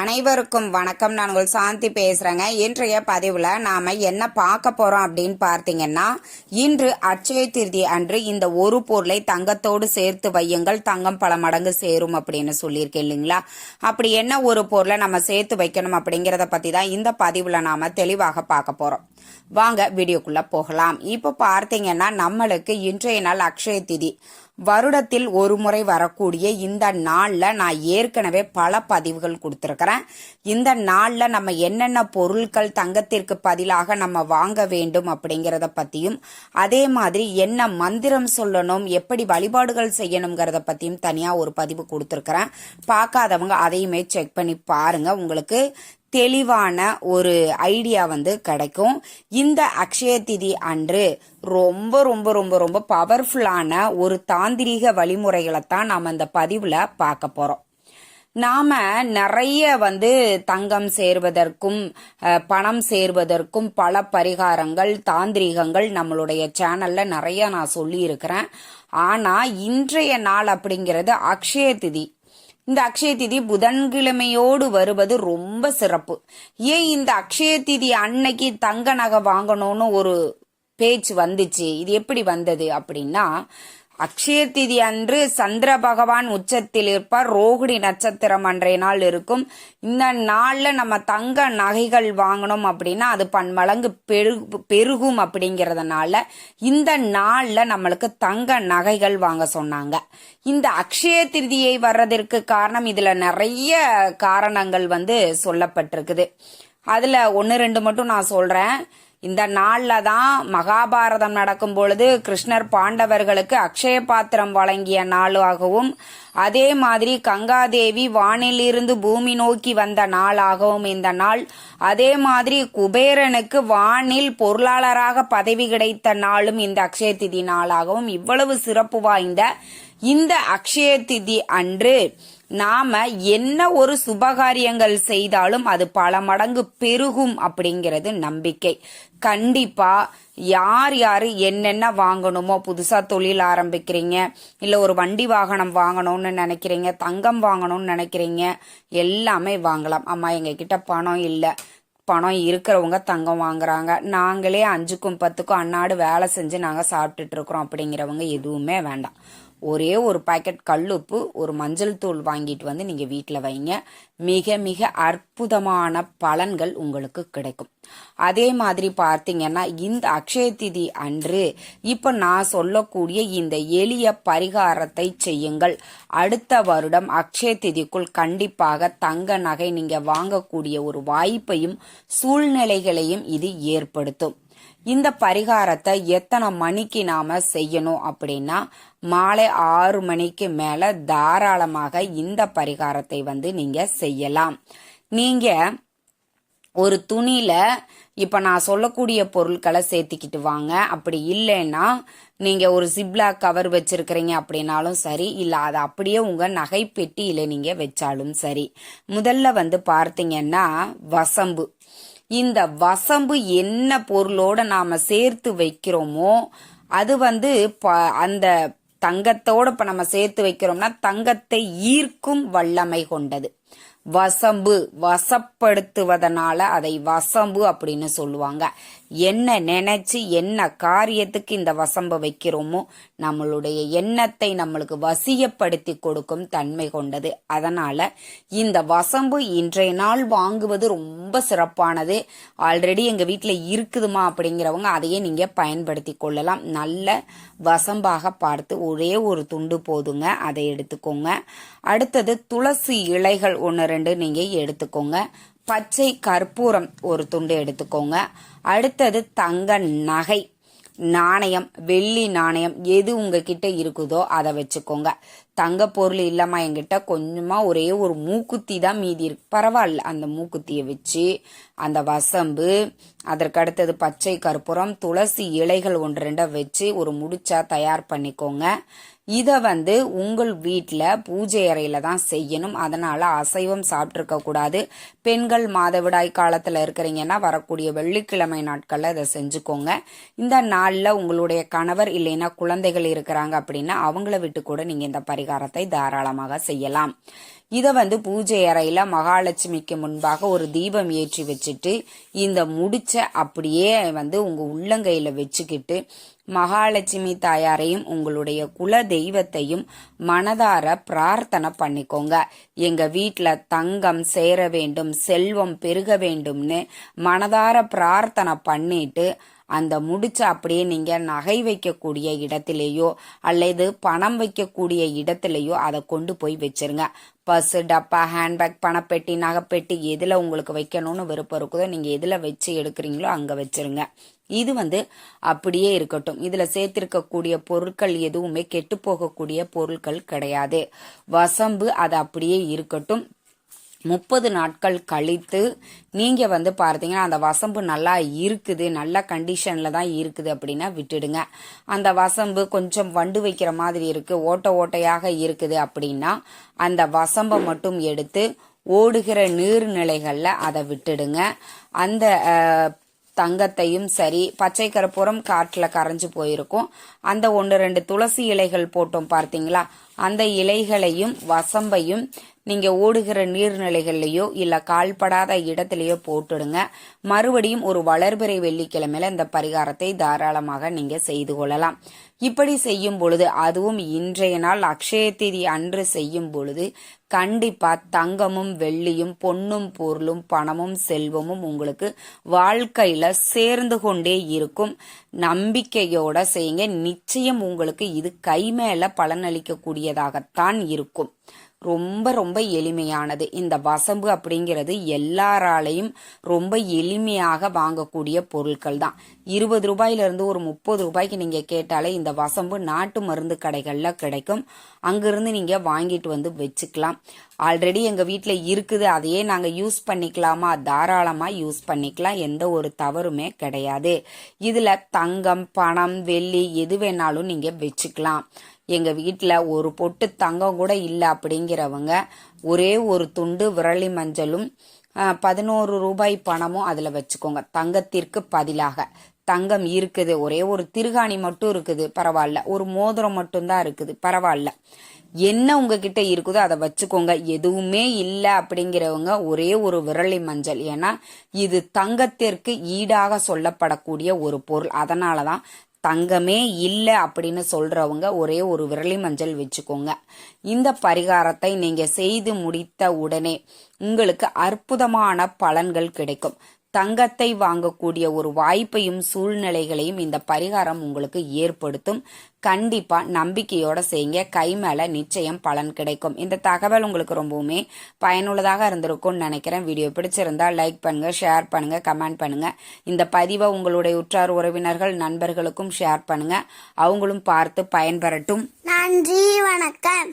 அனைவருக்கும் வணக்கம். நான் உங்கள் சாந்தி பேசுகிறேங்க இன்றைய பதிவில் நாம் என்ன பார்க்க போகிறோம் அப்படின்னு பார்த்தீங்கன்னா இன்று அட்சய திருதி அன்று இந்த ஒரு பொருளை தங்கத்தோடு சேர்த்து வையுங்கள். தங்கம் பல மடங்கு சேரும் அப்படின்னு சொல்லியிருக்கேன் இல்லைங்களா? அப்படி என்ன ஒரு பொருளை நம்ம சேர்த்து வைக்கணும் அப்படிங்கிறத பற்றி தான் இந்த பதிவில் நாம் தெளிவாக பார்க்க போகிறோம் வாங்க வீடியோக்குள்ள போகலாம். இப்போ பார்த்தீங்கன்னா நம்மளுக்கு இன்றைய நாள் அக்ஷய திதி. வருடத்தில் ஒரு முறை வரக்கூடிய இந்த நாளில் நான் ஏற்கனவே பல பதிவுகள் கொடுத்துருக்கிறேன். இந்த நாளில் நம்ம என்னென்ன பொருட்கள் தங்கத்திற்கு பதிலாக நம்ம வாங்க வேண்டும் அப்படிங்கிறத பற்றியும் அதே மாதிரி என்ன மந்திரம் சொல்லணும் எப்படி வழிபாடுகள் செய்யணுங்கிறத பற்றியும் தனியாக ஒரு பதிவு கொடுத்துருக்கிறேன். பார்க்காதவங்க அதையுமே செக் பண்ணி பாருங்கள் உங்களுக்கு தெளிவான ஒரு ஐடியா வந்து கிடைக்கும். இந்த அக்ஷய திதி அன்று ரொம்ப ரொம்ப ரொம்ப ரொம்ப பவர்ஃபுல்லான ஒரு தாந்திரீக வழிமுறைகளை தான் நாம் இந்த பதிவில் பார்க்க போகிறோம் நாம நிறைய வந்து தங்கம் சேர்வதற்கும் பணம் சேர்வதற்கும் பல பரிகாரங்கள் தாந்திரீகங்கள் நம்மளுடைய சேனல்ல நிறைய நான் சொல்லி இருக்கிறேன் ஆனா இன்றைய நாள் அப்படிங்கிறது அக்ஷய திதி. இந்த அக்ஷய திதி புதன்கிழமையோடு வருவது ரொம்ப சிறப்பு. ஏன் இந்த அக்ஷய திதி அன்னைக்கு தங்க நகை வாங்கணும்னு ஒரு பேச்சு வந்துச்சு? இது எப்படி வந்தது அப்படின்னா அக்ஷய திதி அன்று சந்திர பகவான் உச்சத்தில் இருப்பார். ரோகிணி நட்சத்திரம் அன்றைய நாள் இருக்கும். இந்த நாளில் நம்ம தங்க நகைகள் வாங்கணும் அப்படின்னா அது பன்மடங்கு பெரு பெருகும் அப்படிங்கிறதுனால இந்த நாளில் நம்மளுக்கு தங்க நகைகள் வாங்க சொன்னாங்க. இந்த அக்ஷய திருதியை வர்றதற்கு காரணம் இதுல நிறைய காரணங்கள் வந்து சொல்லப்பட்டிருக்குது. அதுல ஒன்று ரெண்டு மட்டும் நான் சொல்றேன். இந்த நாளில் தான் மகாபாரதம் நடக்கும் பொழுது கிருஷ்ணர் பாண்டவர்களுக்கு அக்ஷய பாத்திரம் வழங்கிய நாளாகவும் அதே மாதிரி கங்காதேவி வானிலிருந்து பூமி நோக்கி வந்த நாளாகவும் இந்த நாள் அதே மாதிரி குபேரனுக்கு வானில் பொருளாளராக பதவி கிடைத்த நாளும் இந்த அக்ஷய திதி நாளாகவும் இவ்வளவு சிறப்பு வாய்ந்த இந்த அக்ஷய திதி அன்று. நாம என்ன ஒரு சுபகாரியங்கள் செய்தாலும் அது பல மடங்கு பெருகும் அப்படிங்கிறது நம்பிக்கை. கண்டிப்பா யார் யாரு என்னென்ன வாங்கணுமோ புதுசா தொழில் ஆரம்பிக்கிறீங்க இல்ல ஒரு வண்டி வாகனம் வாங்கணும்னு நினைக்கிறீங்க தங்கம் வாங்கணும்னு நினைக்கிறீங்க எல்லாமே வாங்கலாம். அம்மா எங்க கிட்ட பணம் இல்லை. பணம் இருக்கிறவங்க தங்கம் வாங்குறாங்க. நாங்களே அஞ்சுக்கும் பத்துக்கும் அன்னாடு வேலை செஞ்சு நாங்கள் சாப்பிட்டுட்டு இருக்கிறோம் அப்படிங்கிறவங்க எதுவுமே வேண்டாம். ஒரே ஒரு பாக்கெட் கல்லுப்பு ஒரு மஞ்சள் தூள் வாங்கிட்டு வந்து நீங்க வீட்டில் வைங்க. மிக மிக அற்புதமான பலன்கள் உங்களுக்கு கிடைக்கும். அதே மாதிரி பார்த்தீங்கன்னா இந்த அக்ஷய திதி அன்று இப்ப நான் சொல்லக்கூடிய இந்த எளிய பரிகாரத்தை செய்யுங்கள். அடுத்த வருடம் அக்ஷய திதிக்குள் கண்டிப்பாக தங்க நகை நீங்க வாங்கக்கூடிய ஒரு வாய்ப்பையும் சூழ்நிலைகளையும் இது ஏற்படுத்தும். இந்த பரிகாரத்தை எத்தனை மணிக்கு நாம செய்யணும் அப்படின்னா மாலை ஆறு மணிக்கு மேல தாராளமாக இந்த பரிகாரத்தை வந்து நீங்க செய்யலாம். நீங்க ஒரு துணியில இப்ப நான் சொல்லக்கூடிய பொருட்களை சேர்த்திக்கிட்டு வாங்க. அப்படி இல்லைன்னா நீங்க ஒரு சிப்லா கவர் வச்சிருக்கிறீங்க அப்படின்னாலும் சரி இல்ல அதை அப்படியே உங்க நகை பெட்டியில நீங்க வச்சாலும் சரி. முதல்ல வந்து பார்த்தீங்கன்னா வசம்பு. இந்த வசம்பு என்ன பொருளோட நாம சேர்த்து வைக்கிறோமோ அது வந்து ப- அந்த தங்கத்தோட இப்ப நம்ம சேர்த்து வைக்கிறோம்னா தங்கத்தை ஈர்க்கும் வல்லமை கொண்டது. வசம்பு வசப்படுத்துவதனால அதை வசம்பு அப்படின்னு சொல்லுவாங்க. என்ன நினைச்சு என்ன காரியத்துக்கு இந்த வசம்பை வைக்கிறோமோ நம்மளுடைய எண்ணத்தை நம்மளுக்கு வசியப்படுத்தி கொடுக்கும் தன்மை கொண்டது. அதனால இந்த வசம்பு இன்றைய நாள் வாங்குவது ரொம்ப சிறப்பானது. ஆல்ரெடி எங்க வீட்டில் இருக்குதுமா அப்படிங்கிறவங்க அதையே நீங்க பயன்படுத்தி கொள்ளலாம். நல்ல வசம்பாக பார்த்து ஒரே ஒரு துண்டு போதுங்க அதை எடுத்துக்கோங்க. அடுத்தது துளசி இலைகள் ஒன்று ரெண்டு நீங்க எடுத்துக்கோங்க. பச்சை கற்பூரம் ஒரு துண்டு எடுத்துக்கோங்க. அடுத்தது தங்க நகை. நாணயம் வெள்ளி நாணயம் எது உங்ககிட்ட இருக்குதோ அதை வச்சுக்கோங்க. தங்க பொருள் இல்லைம்மா என்கிட்ட கொஞ்சமாக ஒரே ஒரு மூக்குத்தி தான் மீதி இருக்கு. பரவாயில்ல. அந்த மூக்குத்தியை வச்சு அந்த வசம்பு அதற்கு அடுத்தது பச்சை கற்பூரம் துளசி இலைகள் ஒன்று ரெண்டை வச்சு ஒரு முடிச்சா தயார் பண்ணிக்கோங்க. இதை வந்து உங்கள் வீட்டில் பூஜை அறையில் தான் செய்யணும். அதனால் அசைவம் சாப்பிட்ருக்க கூடாது. பெண்கள் மாதவிடாய் காலத்தில் இருக்கிறீங்கன்னா வரக்கூடிய வெள்ளிக்கிழமை நாட்களில் இதை செஞ்சுக்கோங்க. இந்த நாளில் உங்களுடைய கணவர் இல்லைன்னா குழந்தைகள் இருக்கிறாங்க அப்படின்னா அவங்கள விட்டு கூட நீங்கள் இந்த பரிகாரம் பரிகாரத்தை தாராளமாக செய்யலாம். இதை வந்து பூஜை அறையில மகாலட்சுமிக்கு முன்பாக ஒரு தீபம் ஏற்றி வச்சுட்டு இந்த முடிச்ச அப்படியே வந்து உங்க உள்ளங்கையில வச்சுக்கிட்டு மகாலட்சுமி தாயாரையும் உங்களுடைய குல தெய்வத்தையும் மனதார பிரார்த்தனை பண்ணிக்கோங்க. எங்க வீட்டில் தங்கம் சேர வேண்டும் செல்வம் பெருக வேண்டும்னு மனதார பிரார்த்தனை பண்ணிட்டு அந்த முடிச்ச அப்படியே நீங்க நகை வைக்கக்கூடிய இடத்திலேயோ அல்லது பணம் வைக்கக்கூடிய இடத்திலேயோ அதை கொண்டு போய் வச்சிருங்க. பர்ஸு டப்பா ஹேண்ட்பேக் பணப்பெட்டி நகைப்பெட்டி எதுல உங்களுக்கு வைக்கணும்னு விருப்பம் இருக்குதோ நீங்க எதுல வச்சு எடுக்கிறீங்களோ அங்க வச்சிருங்க. இது வந்து அப்படியே இருக்கட்டும். இதுல சேர்த்திருக்கக்கூடிய பொருட்கள் எதுவுமே கெட்டு போகக்கூடிய பொருட்கள் கிடையாது. வசம்பு அது அப்படியே இருக்கட்டும். முப்பது நாட்கள் கழித்து நீங்கள் வந்து பார்த்தீங்கன்னா அந்த வசம்பு நல்லா இருக்குது நல்ல கண்டிஷனில் தான் இருக்குது அப்படின்னா விட்டுடுங்க. அந்த வசம்பு கொஞ்சம் வண்டு வைக்கிற மாதிரி இருக்குது ஓட்ட ஓட்டையாக இருக்குது அப்படின்னா அந்த வசம்பை மட்டும் எடுத்து ஓடுகிற நீர்நிலைகளில் அதை விட்டுடுங்க. அந்த தங்கத்தையும் சரி பச்சை கற்பூரம் காட்டில் கரைஞ்சு போயிருக்கும். அந்த ஒன்று ரெண்டு துளசி இலைகள் போட்டோம் பார்த்தீங்களா? அந்த இலைகளையும் வசம்பையும் நீங்கள் ஓடுகிற நீர்நிலைகள்லையோ இல்லை கால்படாத இடத்துலையோ போட்டுடுங்க. மறுபடியும் ஒரு வளர்பிறை வெள்ளிக்கிழமையில இந்த பரிகாரத்தை தாராளமாக நீங்கள் செய்து கொள்ளலாம். இப்படி செய்யும் பொழுது அதுவும் இன்றைய நாள் அக்ஷய தீதி அன்று செய்யும் பொழுது கண்டிப்பா தங்கமும் வெள்ளியும் பொன்னும் பொருளும் பணமும் செல்வமும் உங்களுக்கு வாழ்க்கையில சேர்ந்து கொண்டே இருக்கும். நம்பிக்கையோட செய்யுங்க. நிச்சயம் உங்களுக்கு இது கை மேல பலனளிக்கக்கூடியதாகத்தான் இருக்கும். ரொம்ப ரொம்ப எளிமையானது. இந்த வசம்பு அப்படிங்கிறது எல்லாராலையும் ரொம்ப எளிமையாக வாங்கக்கூடிய பொருட்கள் தான். இருபது ரூபாயிலிருந்து ஒரு முப்பது ரூபாய்க்கு நீங்கள் கேட்டாலே இந்த வசம்பு நாட்டு மருந்து கடைகளில் கிடைக்கும். அங்கிருந்து நீங்கள் வாங்கிட்டு வந்து வச்சுக்கலாம். ஆல்ரெடி எங்கள் வீட்டில் இருக்குது. அதையே நாங்கள் யூஸ் பண்ணிக்கலாமா? தாராளமாக யூஸ் பண்ணிக்கலாம். எந்த ஒரு தவறுமே கிடையாது. இதில் தங்கம் பணம் வெள்ளி எது வேணாலும் நீங்கள் வச்சுக்கலாம். எங்க வீட்டில் ஒரு பொட்டு தங்கம் கூட இல்லை அப்படிங்கிறவங்க ஒரே ஒரு துண்டு விரலி மஞ்சளும் பதினோரு ரூபாய் பணமும் அதில் வச்சுக்கோங்க. தங்கத்திற்கு பதிலாக. தங்கம் இருக்குது. ஒரே ஒரு திருகாணி மட்டும் இருக்குது. பரவாயில்ல. ஒரு மோதிரம் மட்டும்தான் இருக்குது. பரவாயில்ல. என்ன உங்ககிட்ட இருக்குதோ அதை வச்சுக்கோங்க. எதுவுமே இல்லை அப்படிங்கிறவங்க ஒரே ஒரு விரலி மஞ்சள். ஏன்னா இது தங்கத்திற்கு ஈடாக சொல்லப்படக்கூடிய ஒரு பொருள். அதனாலதான் தங்கமே இல்லை அப்படின்னு சொல்றவங்க ஒரே ஒரு விரலி மஞ்சள் வச்சுக்கோங்க. இந்த பரிகாரத்தை நீங்க செய்து முடித்த உடனே உங்களுக்கு அற்புதமான பலன்கள் கிடைக்கும். தங்கத்தை வாங்கக்கூடிய ஒரு வாய்ப்பையும் சூழ்நிலைகளையும் இந்த பரிகாரம் உங்களுக்கு ஏற்படுத்தும். கண்டிப்பா நம்பிக்கையோட செய்யுங்க. கை மேல நிச்சயம் பலன் கிடைக்கும். இந்த தகவல் உங்களுக்கு ரொம்பவுமே பயனுள்ளதாக இருந்திருக்கும்னு நினைக்கிறேன். வீடியோ பிடிச்சிருந்தா லைக் பண்ணுங்க ஷேர் பண்ணுங்க கமெண்ட் பண்ணுங்க. இந்த பதிவை உங்களுடைய உற்றார் உறவினர்கள் நண்பர்களுக்கும் ஷேர் பண்ணுங்க. அவங்களும் பார்த்து பயன்பெறட்டும். நன்றி வணக்கம்.